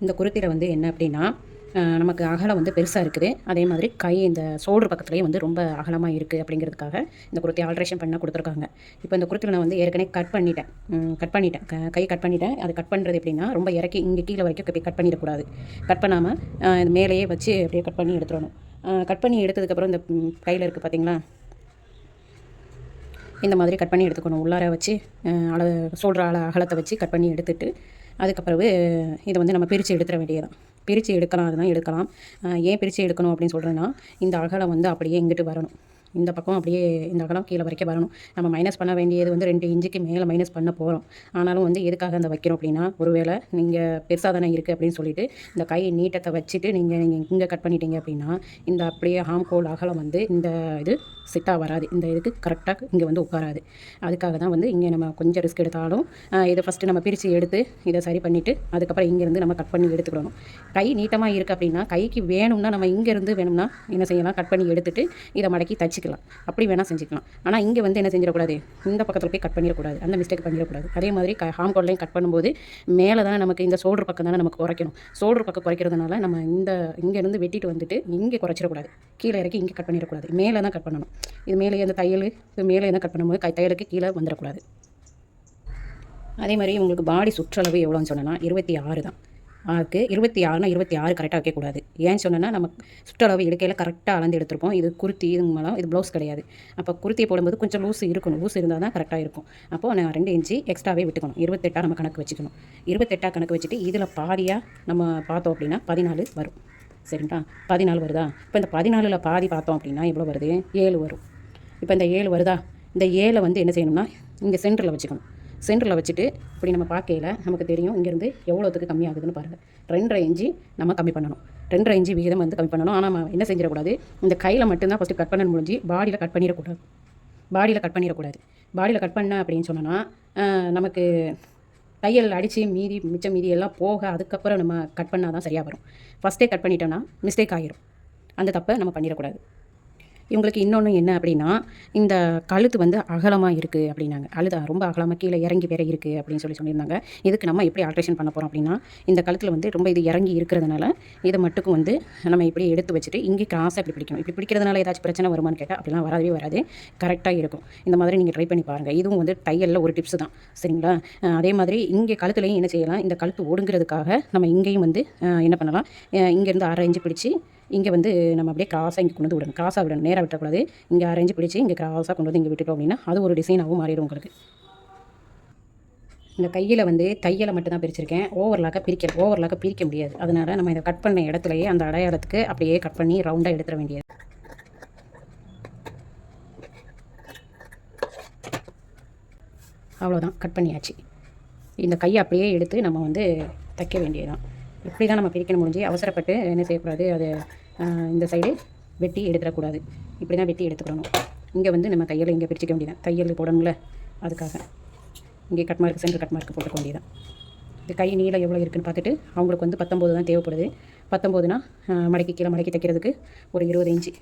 இந்த குருத்தியில் வந்து என்ன அப்படின்னா நமக்கு அகலம் வந்து பெருசாக இருக்குது. அதே மாதிரி கை இந்த சோல்டர் பக்கத்துலேயே வந்து ரொம்ப அகலமாக இருக்குது அப்படிங்கிறதுக்காக இந்த குருத்தி ஆல்ட்ரேஷன் பண்ண கொடுத்துருக்காங்க. இப்போ இந்த குருத்தில் நான் வந்து ஏற்கனவே கட் பண்ணிட்டேன். கட் பண்ணிட்டேன். க- கை கட் பண்ணிட்டேன். அது கட் பண்ணுறது எப்படின்னா ரொம்ப இறக்கி இங்கே கீழே வரைக்கும் கட் பண்ணிடக்கூடாது. கட் பண்ணாமல் மேலேயே வச்சு அப்படியே கட் பண்ணி எடுத்துடணும். கட் பண்ணி எடுத்ததுக்கப்புறம் இந்த கையில் இருக்குது பார்த்தீங்களா இந்த மாதிரி கட் பண்ணி எடுத்துக்கணும். உள்ளார வச்சு அஹ், அளவு சொல்கிற அள அகலத்தை வச்சு கட் பண்ணி எடுத்துகிட்டு அதுக்கப்புறவு இதை வந்து நம்ம பிரித்து எடுத்துட வேண்டியதுதான். பிரித்து எடுக்கலாம் அதுதான் எடுக்கலாம். ஏன் பிரித்து எடுக்கணும் அப்படின்னு சொல்கிறேன்னா இந்த அகலம் வந்து அப்படியே இங்கிட்டு வரணும். இந்த பக்கம் அப்படியே இந்த அகலம் கீழே வரைக்கும் வரணும். நம்ம மைனஸ் பண்ண வேண்டியது வந்து ரெண்டு இன்ச்சுக்கு மேலே மைனஸ் பண்ண போகிறோம் ஆனாலும் வந்து எதுக்காக அந்த வைக்கிறோம் அப்படின்னா ஒருவேளை நீங்கள் பெருசாக தானே இருக்குது அப்படின்னு சொல்லிட்டு இந்த கை நீட்டத்தை வச்சுட்டு நீங்கள் நீங்கள் இங்கே கட் பண்ணிட்டீங்க அப்படின்னா இந்த அப்படியே ஹாம் கோல் அகலம் வந்து இந்த இது சிட்டாக வராது. இந்த இதுக்கு கரெக்டாக இங்கே வந்து உட்காராது. அதுக்காக தான் வந்து இங்கே நம்ம கொஞ்சம் ரிஸ்க் எடுத்தாலும் இதை ஃபஸ்ட்டு நம்ம பிரித்து எடுத்து இதை சரி பண்ணிவிட்டு அதுக்கப்புறம் இங்கேருந்து நம்ம கட் பண்ணி எடுத்துக்கணும் கை நீட்டமாக இருக்குது அப்படின்னா கைக்கு வேணும்னா நம்ம இங்கேருந்து வேணும்னா என்ன செய்யலாம்? கட் பண்ணி எடுத்துகிட்டு இதை மடக்கி தச்சு தச்சுக்கலாம் அப்படி வேணால் செஞ்சுக்கலாம். ஆனால் இங்கே வந்து என்ன செஞ்சிடக்கூடாது? இந்த பக்கத்தில் போய் கட் பண்ணிடக்கூடாது. அந்த மிஸ்டேக் பண்ணிடக்கூடாது. அதே மாதிரி க ஹாம் கோட்லையும் கட் பண்ணும்போது மேலே தான் நமக்கு இந்த சோல்டர் பக்கம் தானே நமக்கு குறைக்கணும். சோல்டர் பக்கம் குறைக்கிறதுனால நம்ம இந்த இங்கேருந்து வெட்டிட்டு வந்துட்டு இங்கே குறைச்சிடக்கூடாது. கீழே இறக்கி இங்கே கட் பண்ணிடக்கூடாது. மேலே தான் கட் பண்ணணும். இது மேலே அந்த தையல் இது மேலே தான் கட் பண்ணும்போது தையலுக்கு கீழே வந்துடக்கூடாது. அதே மாதிரி உங்களுக்கு பாடி சுற்றளவு எவ்வளோன்னு சொன்னால் இருபத்தி ஆறு தான். அதுக்கு இருபத்தி ஆறுனா இருபத்தி ஆறு கரெக்டாக வைக்கக்கூடாது. ஏன்னு சொன்னேன்னா நம்ம சுற்றளவு இடுக்கையில் கரெக்டாக அளந்து எடுத்திருப்போம். இது குர்த்தி இது மேலே இது ப்ளவுஸ் கிடையாது. அப்போ குர்த்தியை போடும்போது கொஞ்சம் லூஸ் இருக்கணும். லூஸ் இருந்தால் தான் கரெக்டாக இருக்கும். அப்போது நான் ரெண்டு இன்ச்சு எக்ஸ்ட்ராவே விட்டுக்கணும். இருபத்தெட்டாக நம்ம கணக்கு வச்சுக்கணும். இருபத்தெட்டாக கணக்கு வச்சுட்டு இதில் பாதியாக நம்ம பார்த்தோம் அப்படின்னா பதினாலு வரும். சரிங்களா? பதினாலு வருதா? இப்போ இந்த பதினாலில் பாதி பார்த்தோம் அப்படின்னா எவ்வளோ வருது? ஏழு வரும். இப்போ இந்த ஏழு வருதா? இந்த ஏழை வந்து என்ன செய்யணும்னா இங்கே சென்டரில் வச்சுக்கணும். சென்டரில் வச்சுட்டு இப்படி நம்ம பார்க்கையில் நமக்கு தெரியும் இங்கேருந்து எவ்வளோத்துக்கு கம்மியாகுதுன்னு பாருங்கள் ரெண்டரை இஞ்சி நம்ம கம்மி பண்ணணும். ரெண்டரை இஞ்சி விகிதம் வந்து கம்மி பண்ணணும். ஆனால் நம்ம என்ன செஞ்சிடக்கூடாது? இந்த கையில் மட்டும்தான் ஃபஸ்ட்டு கட் பண்ண முடிஞ்சு பாடியில் கட் பண்ணிடக்கூடாது. பாடியில் கட் பண்ணிடக்கூடாது. பாடியில் கட் பண்ண அப்படின்னு சொன்னோன்னா நமக்கு தையல் அடித்து மீதி மிச்சம் மீதி எல்லாம் போக அதுக்கப்புறம் நம்ம கட் பண்ணால் தான் சரியாக வரும் ஃபஸ்ட்டே கட் பண்ணிட்டோம்னா மிஸ்டேக் ஆகிரும் அந்த தப்பை நம்ம பண்ணிடக்கூடாது. இவங்களுக்கு இன்னொன்று என்ன அப்படின்னா இந்த கழுத்து வந்து அகலமாக இருக்குது அப்படின்னாங்க. அழுத ரொம்ப அகலமாக கீழே இறங்கி வேற இருக்குது அப்படின்னு சொல்லி சொல்லியிருந்தாங்க. இதுக்கு நம்ம எப்படி ஆல்ட்ரேஷன் பண்ண போகிறோம் அப்படின்னா இந்த கழுத்தில் வந்து ரொம்ப இது இறங்கி இருக்கிறதுனால இதை மட்டுக்கும் வந்து நம்ம இப்படி எடுத்து வச்சுட்டு இங்கே கிராஸாக இப்படி பிடிக்கணும். இப்படி பிடிக்கிறதுனால ஏதாச்சும் பிரச்சனை வருமான்னு கேட்டால் அப்படிலாம் வரவே வராது. கரெக்டாக இருக்கும். இந்த மாதிரி நீங்கள் ட்ரை பண்ணி பாருங்கள் இதுவும் வந்து டையலில் ஒரு டிப்ஸ் தான். சரிங்களா? அதே மாதிரி இங்கே கழுத்துலையும் என்ன செய்யலாம்? இந்த கழுத்து ஒடுங்கிறதுக்காக நம்ம இங்கேயும் வந்து என்ன பண்ணலாம்? இங்கேருந்து அரை இன்ச்சு பிடிச்சி இங்கே வந்து நம்ம அப்படியே கிராஸாக இங்கே கொண்டு வந்து விடணும். கிராஸாக விடணும். நேராக விட்டக்கூடாது. இங்கே அரைஞ்சு பிடிச்சி இங்கே கிராஸாக கொண்டு வந்து இங்கே விட்டுட்டோம் அப்படின்னா அது ஒரு டிசைனாகவும் மாறிடும் உங்களுக்கு. இந்த கையில் வந்து தையலை மட்டும் தான் பிரிச்சிருக்கேன். ஓவர்லாக்காக பிரிக்க ஓவர்லாக்காக பிரிக்க முடியாது. அதனால் நம்ம இதை கட் பண்ண இடத்துலையே அந்த அடையாளத்துக்கு அப்படியே கட் பண்ணி ரவுண்டாக எடுத்துட வேண்டியது. அவ்வளோதான் கட் பண்ணியாச்சு. இந்த கையை அப்படியே எடுத்து நம்ம வந்து தைக்க வேண்டியதுதான். இப்படி தான் நம்ம பிரிக்கணும் முடிஞ்சு. அவசரப்பட்டு என்ன செய்யக்கூடாது? அது இந்த சைடு வெட்டி எடுத்துடக்கூடாது. இப்படி தான் வெட்டி எடுத்துக்கணும். இங்கே வந்து நம்ம தையல் இங்கே பிரிச்சுக்க வேண்டியதான் தையல் போடணும்ல அதுக்காக. இங்கே cut mark centre cut mark போட்டுக்க வேண்டியதான் இது கை நீளம் எவ்வளோ இருக்குன்னு பார்த்துட்டு அவங்களுக்கு வந்து பத்தொம்போது தான் தேவைப்படுது பத்தொம்போதுனா மடக்கி கீழே மடக்கி தைக்கிறதுக்கு ஒரு இருபது இன்ச்சு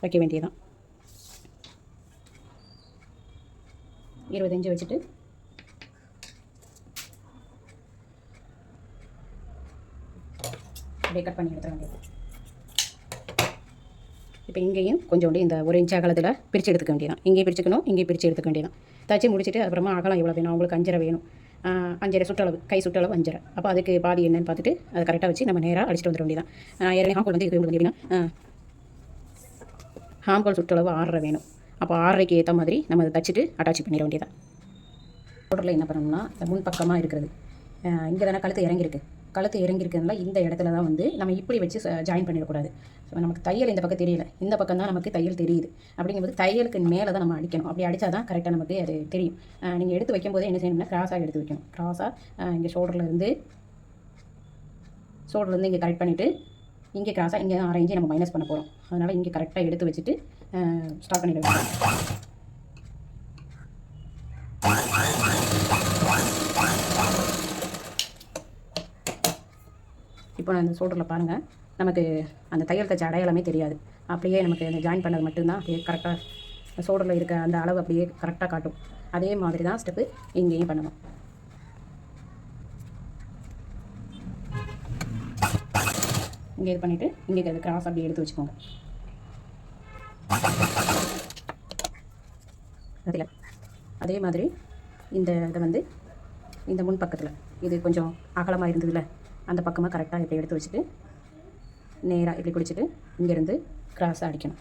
தைக்க வைக்க வேண்டியதான் இருபது இன்ச்சு வச்சுட்டு அப்படியே கட் பண்ணி எடுத்துட வேண்டியது இப்போ இங்கேயும் கொஞ்சோண்டு இந்த ஒரு இன்ச் அகலத்தில் பிரித்து எடுத்துக்க வேண்டியதான் இங்கேயும் பிரிச்சுக்கணும் இங்கேயும் பிரித்து எடுத்துக்க வேண்டியதான் தச்சு முடிச்சுட்டு அப்புறமா அகலம் எவ்வளோ வேணும்? அவங்களுக்கு அஞ்சரை வேணும். அஞ்சரை சுற்றளவு கை சுற்றளவு அஞ்சரை. அப்போ அதுக்கு பாதி என்னன்னு பார்த்துட்டு அதை கரெக்டாக வச்சு நம்ம நேராக அடிச்சுட்டு வந்துட வேண்டியதான் ஏற்கனவே ஹாம்கோல் வந்து இது வந்து எப்படின்னா ஹாம்கோல் சுற்றளவு ஆறரை வேணும். அப்போ ஆறரைக்கு ஏற்ற மாதிரி நம்ம அதை தச்சுட்டு அட்டாச் பண்ணிட வேண்டியதான் பவுடரில் என்ன பண்ணணும்னா இந்த முன் பக்கமாக இருக்கிறது. இங்கே தானே கழுத்து இறங்கியிருக்கு. கழுத்து இறங்கியிருக்கிறதுனால இந்த இடத்துல தான் வந்து நம்ம இப்படி வச்சு ஜாயின் பண்ணிடக்கூடாது. ஸோ நமக்கு தையல் இந்த பக்கம் தெரியல. இந்த பக்கம் தான் நமக்கு தையல் தெரியுது. அப்படிங்கும்போது தையலுக்கு மேலே தான் நம்ம அடிக்கணும். அப்படி அடித்தா தான் கரெக்டாக நமக்கு அது தெரியும். நீங்கள் எடுத்து வைக்கும்போது என்ன செய்யணும்னா கிராஸாக எடுத்து வைக்கணும். கிராஸாக இங்கே ஷோல்டர்லேருந்து ஷோல்டர்லேருந்து இங்கே கரெக்ட் பண்ணிவிட்டு இங்கே கிராஸாக இங்கே ஆறு இன்ச்சு நம்ம மைனஸ் பண்ண போகிறோம் அதனால் இங்கே கரெக்டாக எடுத்து வச்சுட்டு ஸ்டார்ட் பண்ணிடுவோம் இப்போ நான் இந்த ஷோல்டரில் பாருங்கள் நமக்கு அந்த தையல் தச்ச அடையாளமே தெரியாது. அப்படியே நமக்கு அந்த ஜாயின் பண்ணது மட்டும்தான். அப்படியே கரெக்டாக ஷோல்டரில் இருக்க அந்த அளவு அப்படியே கரெக்டாக காட்டும். அதே மாதிரி தான் ஸ்டெப்பு இங்கேயும் பண்ணணும். இங்கே இது பண்ணிவிட்டு இங்கே அது கிராஸ் அப்படியே எடுத்து வச்சுக்கோங்க. அதில். அதே மாதிரி இந்த இதை வந்து இந்த முன் பக்கத்தில். இது கொஞ்சம் அகலமாக இருந்ததுல. அந்த பக்கமாக கரெக்டாக இப்படி எடுத்து வச்சுட்டு நேராக இப்படி குடிச்சிட்டு இங்கேருந்து கிராஸாக அடிக்கணும்.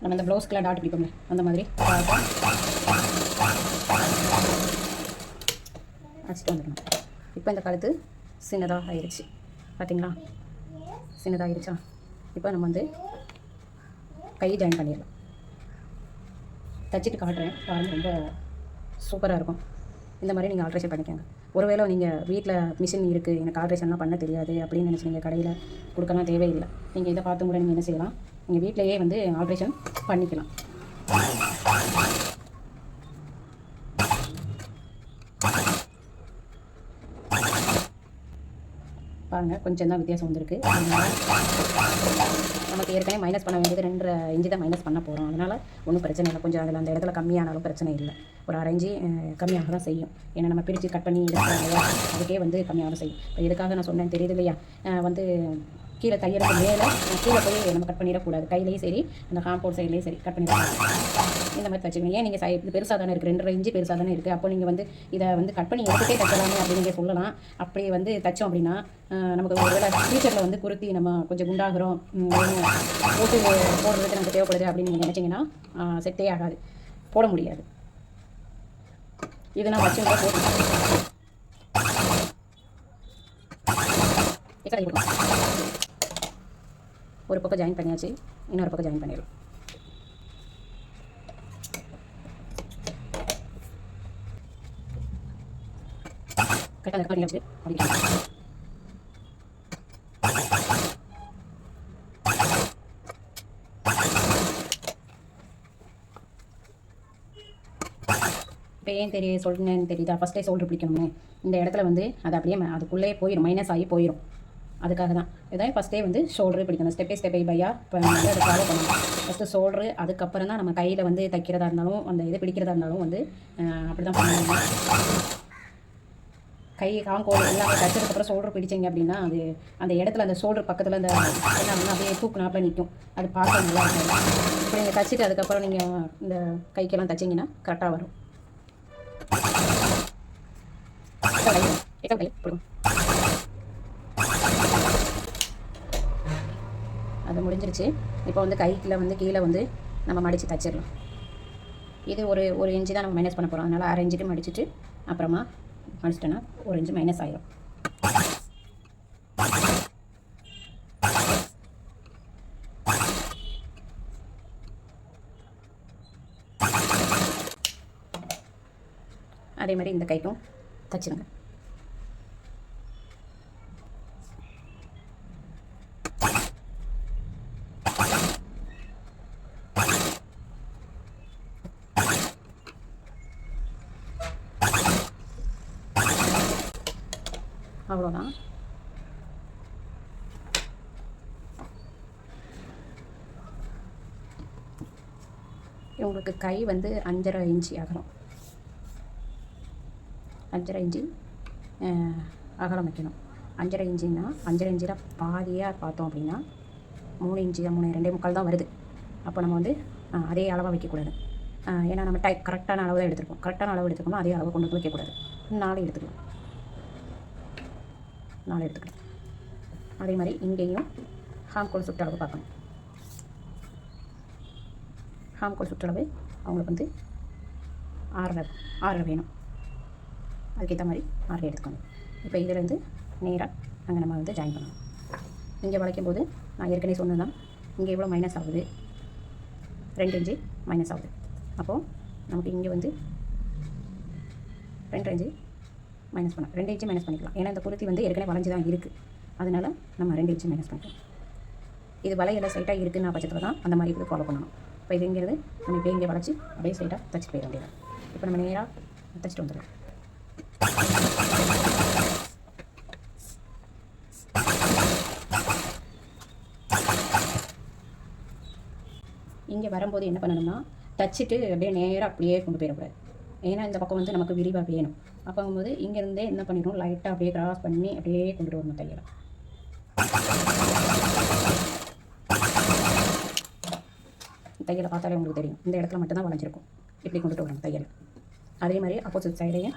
நம்ம இந்த ப்ளவுஸ்க்கெலாம் டாட் பிடிப்போம்ல அந்த மாதிரி அடிச்சுட்டு வந்துடணும். இப்போ இந்த கழுத்து சின்னதாக ஆயிடுச்சு பார்த்தீங்களா சின்னதாகிடுச்சா இப்போ நம்ம வந்து கை ஜாயின் பண்ணிடலாம். தச்சுட்டு காட்டுறேன். பாருங்கள் ரொம்ப சூப்பராக இருக்கும். இந்த மாதிரி நீங்கள் ஆல்ட்ரேஷன் பண்ணிக்கோங்க. ஒருவேளை நீங்கள் வீட்டில் மிஷின் இருக்குது எனக்கு ஆல்ட்ரேஷன்லாம் பண்ண தெரியாது அப்படின்னு நினச்சி நீங்கள் கடையில் கொடுக்கலாம் தேவையில்லை. நீங்கள் இதை பார்த்து கூட நீங்கள் என்ன செய்யலாம்? நீங்கள் வீட்டிலையே வந்து ஆல்ட்ரேஷன் பண்ணிக்கலாம். பாருங்கள் கொஞ்சம் தான் வித்தியாசம் வந்திருக்கு. நமக்கு ஏற்கனவே மைனஸ் பண்ண வேண்டியது ரெண்டு இஞ்சி தான் மைனஸ் பண்ண போகிறோம் அதனால் ஒன்றும் பிரச்சனை இல்லை. கொஞ்சம் அதில் அந்த இடத்துல கம்மியானாலும் பிரச்சனை இல்லை. ஒரு அரைஞ்சி கம்மியாக தான் செய்யும். ஏன்னா நம்ம பிரித்து கட் பண்ணி எடுக்கிறோம் இல்லையா? அதுக்கே வந்து கம்மியாக தான் செய்யும். இப்போ இதுக்காக நான் சொன்னேன் தெரியுது இல்லையா? வந்து கீழே தையலுக்கு மேலே கீழே போய் நம்ம கட் பண்ணிடக்கூடாது. கையிலையும் சரி அந்த காம்பவுண்ட் சைட்லேயும் சரி கட் பண்ணிடக்கூடாது. இந்த மாதிரி தச்சுக்கணும் ஏன் நீங்கள் சை இது பெருசாக தானே இருக்குது ரெண்டரை இன்ச்சு பெருசாக தானே இருக்குது அப்போ நீங்கள் வந்து இதை வந்து கட் பண்ணி எடுத்துகிட்டே தைக்கலாமே அப்படின்னு நீங்கள் சொல்லலாம். அப்படி வந்து தைச்சோம் அப்படின்னா நமக்கு ஒரு வேளை ஃபியூச்சரில் வந்து குருத்தி நம்ம கொஞ்சம் குண்டாகிறோம் போட்டு போடுறதுக்கு நமக்கு தேவைப்படுது அப்படின்னு நீங்கள் நினச்சிங்கன்னா செட்டே ஆகாது. போட முடியாது. இதை நான் வச்சு போட்டு ஒரு பக்கம் ஜாயின் பண்ணியாச்சு. இன்னொரு பக்கம் ஜாயின் பண்ணிடலாம் கரெக்டாக அந்த பண்ணி அப்படி இப்போ ஏன் தெரிய சொல்கிறேன்னு தெரியுதா? ஃபஸ்ட்டே சோல்டர் பிடிக்கணும்னு இந்த இடத்துல வந்து அது அப்படியே அதுக்குள்ளேயே அதுக்குள்ளே போயிடும் மைனஸ் ஆகி போயிடும் அதுக்காக தான் இதான் ஃபஸ்ட்டே வந்து ஷோல்டர் பிடிக்கணும். ஸ்டெப் பை ஸ்டெப் பை பையாக இப்போ வந்து அதை ஃபாலோ பண்ணணும். ஃபஸ்ட்டு ஷோல்டரு அதுக்கப்புறம் தான் நம்ம கையில் வந்து தைக்கிறதா இருந்தாலும் அந்த இது பிடிக்கிறதா இருந்தாலும் வந்து அப்படி தான் பண்ணணும் கை காங்கோல் எல்லாமே தைச்சதுக்கப்புறம் ஷோல்டர் பிடிச்சிங்க அப்படின்னா அது அந்த இடத்துல அந்த ஷோல்டர் பக்கத்தில் அந்த என்ன அப்படியே தூக்குனாப்பில் நிற்கும் அது பார்க்க நல்லா இருக்கும். இப்போ நீங்கள் தைச்சிட்டு அதுக்கப்புறம் நீங்கள் இந்த கைக்கெல்லாம் தைச்சிங்கன்னா கரெக்டாக வரும். கை, கை, போடுங்க. அது முடிஞ்சிருச்சு. இப்போ வந்து கைக்கில் வந்து கீழே வந்து நம்ம மடித்து தச்சிடலாம். இது ஒரு ஒரு இன்ச்சு தான் நம்ம மைனஸ் பண்ண போகிறோம் அதனால் அரை இன்ச்சுட்டு மடிச்சுட்டு அப்புறமா மடிச்சிட்டோன்னா ஒரு இன்ச்சு மைனஸ் ஆயிரும். அதே மாதிரி இந்த கைக்கும் தச்சிருங்க அவ்வளோதான் உங்களுக்கு கை வந்து அஞ்சரை இன்ச்சி அகலம். அஞ்சரை இன்ச்சி அகலம் வைக்கணும். அஞ்சரை இன்ச்சின்னா அஞ்சரை இன்ச்சில் பாதியாக பார்த்தோம் அப்படின்னா மூணு இன்ச்சு மூணு ரெண்டே முக்கால் தான் வருது. அப்போ நம்ம வந்து அதே அளவாக வைக்கக்கூடாது. ஏன்னா நம்ம டை கரெக்டான அளவு தான் எடுத்துருக்கோம். கரெக்டான அளவு எடுத்துக்கணும் அதே அளவு கொண்டு வந்து வைக்கக்கூடாது. நாலு எடுத்துக்கலாம். நாலு எடுத்துக்கலாம் அதே மாதிரி இங்கேயும் ஹாம்கோல் சுற்றளவு பார்க்கணும். ஹாம்கோல் சுற்றளவு அவங்களுக்கு வந்து ஆறரை ஆறரை வேணும். அதுக்கேற்ற மாதிரி ஆறரை எடுத்துக்கணும். இப்போ இதுலேருந்து நேராக நாங்கள் நம்ம வந்து ஜாயின் பண்ணணும். இங்கே வளைக்கும் போது நான் ஏற்கனவே சொன்னதுதான் இங்கே எவ்வளோ மைனஸ் ஆகுது? ரெண்டு இன்ச்சு மைனஸ் ஆகுது. அப்போது நமக்கு இங்கே வந்து ரெண்டு இன்ச்சு மைனஸ் பண்ணலாம். ரெண்டு இன்ச்சு மைனஸ் பண்ணிக்கலாம். ஏன்னா இந்த குருத்தி வந்து ஏற்கனவே வளைஞ்சு தான் இருக்குது அதனால் நம்ம ரெண்டு இன்ச்சு மைனஸ் பண்ணிக்கலாம். இது வளையல ஸ்ட்ரைட்டாக இருக்குன்னு பட்சத்தில் தான் அந்த மாதிரி இது ஃபாலோ பண்ணணும். இப்போ இதுங்கிறது நம்ம இப்போ இங்கே வளைச்சி அப்படியே ஸ்ட்ரைட்டாக தச்சு போயிட வேண்டியது இப்போ நம்ம நேராக தச்சுட்டு வந்துடலாம். இங்கே வரும்போது என்ன பண்ணணும்னா தச்சுட்டு அப்படியே நேராக அப்படியே கொண்டு போயிடக்கூடாது. ஏன்னா இந்த பக்கம் வந்து நமக்கு விரிவாக வேணும். அப்போங்கும்போது இங்கேருந்தே என்ன பண்ணிடணும் லைட்டாக அப்படியே கிராஸ் பண்ணி அப்படியே கொண்டுட்டு வரணும் தையலை. தையலை பார்த்தாலே உங்களுக்கு தெரியும். இந்த இடத்துல மட்டும்தான் வளைஞ்சிருக்கும். இப்படி கொண்டுட்டு வரணும் தையல். அதே மாதிரி ஆப்போசிட் சைடையும்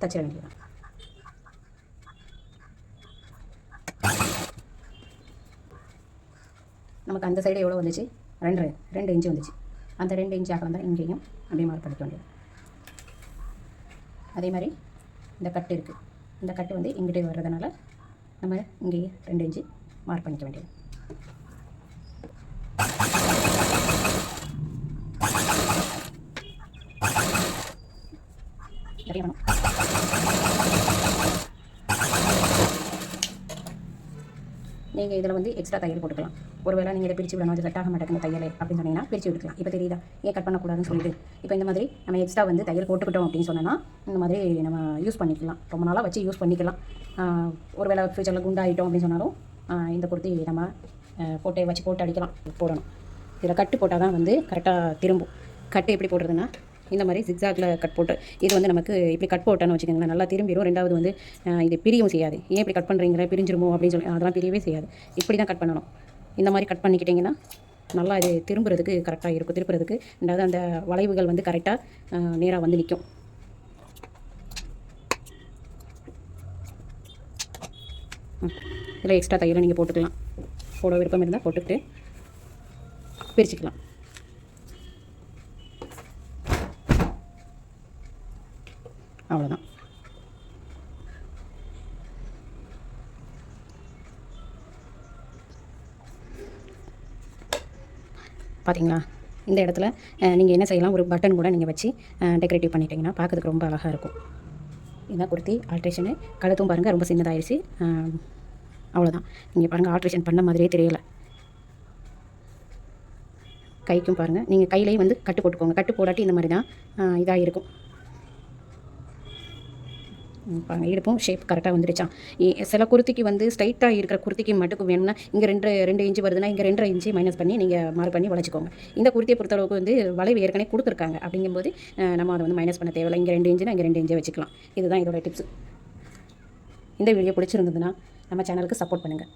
தச்சிட வேண்டியதான் நமக்கு அந்த சைடு எவ்வளோ வந்துச்சு? ரெண்டு ரெண்டு இன்ச்சு வந்துச்சு. அந்த ரெண்டு இன்ச்சு அகலம் தான் இங்கேயும் அப்படியே மார்க் பண்ணிக்க வேண்டியது அதே மாதிரி இந்த கட்டு இருக்குது இந்த கட்டு வந்து இங்கிட்டே வர்றதுனால நம்ம இங்கேயே ரெண்டு இன்ச்சு மார்க் பண்ணிக்க வேண்டியது. நீங்கள் இதில் வந்து எக்ஸ்ட்ரா தையல் போட்டுக்கலாம். ஒருவேளை நீங்கள் இதை பிரித்து விடணும் அது கட்டாக மாட்டேங்குது தையல் அப்படின்னு சொன்னீங்கன்னா பிரித்து விட்டுக்கலாம். இப்போ தெரியுதா? ஏன் கட் பண்ணக்கூடாதுன்னு சொல்லிட்டு. இப்போ இந்த மாதிரி நம்ம எக்ஸ்ட்ரா வந்து தையல் போட்டுக்கிட்டோம் அப்படின்னு சொன்னோன்னா இந்த மாதிரி நம்ம யூஸ் பண்ணிக்கலாம். ரொம்ப நாளாக வச்சு யூஸ் பண்ணிக்கலாம். ஒருவேளை ஃப்யூச்சரில் குண்டாயிட்டோம் அப்படின்னு சொன்னாலும் இந்த குர்த்தி நம்ம ஆஹ் போட்டே வச்சு போட்டு அடிக்கலாம். போடணும். இதில் கட்டு போட்டால் தான் வந்து கரெக்டாக திரும்பும். கட்டு எப்படி போடுறதுன்னா இந்த மாதிரி ஜிக்ஸாக்ல கட் போட்டு இது வந்து நமக்கு இப்படி கட் போட்டோன்னு வச்சுக்கோங்களேன் நல்லா திரும்பிடும் ரெண்டாவது வந்து இது பிரியவும் செய்யாது. ஏன் இப்படி கட் பண்ணுறீங்க பிரிஞ்சிருமோ அப்படின்னு சொல்லி அதெல்லாம் பிரியவே செய்யாது. இப்படி தான் கட் பண்ணணும். இந்த மாதிரி கட் பண்ணிக்கிட்டிங்கன்னா நல்லா இது திரும்புறதுக்கு கரெக்டாக இருக்கும் திருப்புறதுக்கு. ரெண்டாவது அந்த வளைவுகள் வந்து கரெக்டாக நேராக வந்து நிற்கும் இதில் எக்ஸ்ட்ரா தையலை நீங்கள் போட்டுக்கலாம். போட விருப்பம் இருந்தால் போட்டுக்கிட்டு பிரிச்சுக்கலாம். அவ்வளோதான் பார்த்தீங்களா இந்த இடத்துல நீங்கள் என்ன செய்யலாம்? ஒரு பட்டன் கூட நீங்கள் வச்சு டெக்கரேட்டிவ் பண்ணிட்டீங்கன்னா பார்க்கறதுக்கு ரொம்ப அழகாக இருக்கும். இதான் குர்த்தி ஆல்ட்ரேஷனு கழுத்தும் பாருங்கள் ரொம்ப சின்னதாகிடுச்சு அவ்வளோதான் நீங்கள் பாருங்கள் ஆல்ட்ரேஷன் பண்ண மாதிரியே தெரியல. கைக்கும் பாருங்கள் நீங்கள் கையிலேயே வந்து கட்டு போட்டுக்கோங்க. கட்டு போடாட்டி இந்த மாதிரி தான் இதாக இருக்கும் பாருங்க இடுப்பும் ஷேப் கரெக்டாக வந்துடுச்சான் சில குர்த்திக்கு வந்து ஸ்ட்ரைட்டாக இருக்கிற குர்த்திக்கு மட்டும் வேணும்னா இங்கே ரெண்டு ரெண்டு இன்ச்சு வருதுன்னா இங்கே ரெண்டரை இன்ச்சு மைனஸ் பண்ணி நீங்கள் மார்க் பண்ணி வளைச்சிக்கோங்க. இந்த குர்த்தியை பொறுத்தளவுக்கு வந்து வளைவு ஏற்கனவே கொடுத்துருக்காங்க. அப்படிங்கும்போது நம்ம அதை வந்து மைனஸ் பண்ண தேவையில்லை. இங்கே ரெண்டு இன்ச்சுனா இங்கே ரெண்டு இன்ச்சே வச்சுக்கலாம். இதுதான் இதோட டிப்ஸ் இந்த வீடியோ பிடிச்சிருந்ததுன்னா நம்ம சேனலுக்கு சப்போர்ட் பண்ணுங்கள்